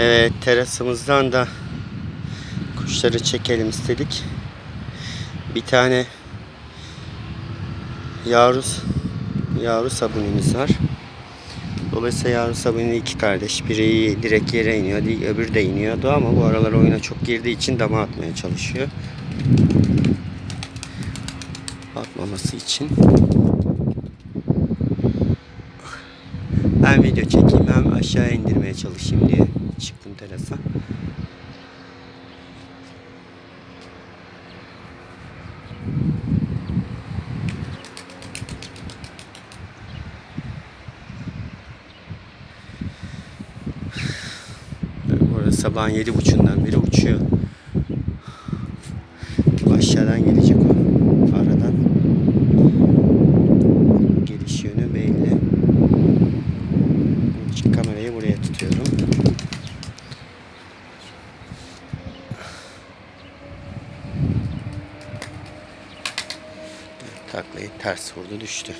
Evet terasımızdan da kuşları çekelim istedik. Bir tane yavru yavru sabunimiz var. Dolayısıyla yavru sabuni iki kardeş. Biri direkt yere iniyor, öbürü de iniyordu ama bu aralar oyuna çok girdiği için dama atmaya çalışıyor. Atmaması için. Hem video çekeyim hem aşağı indirmeye çalışayım diye çıktım terasa. Sabahın yedi buçuğundan beri uçuyor. Aşağıdan gelecek Taklayı ters vurdu düştü.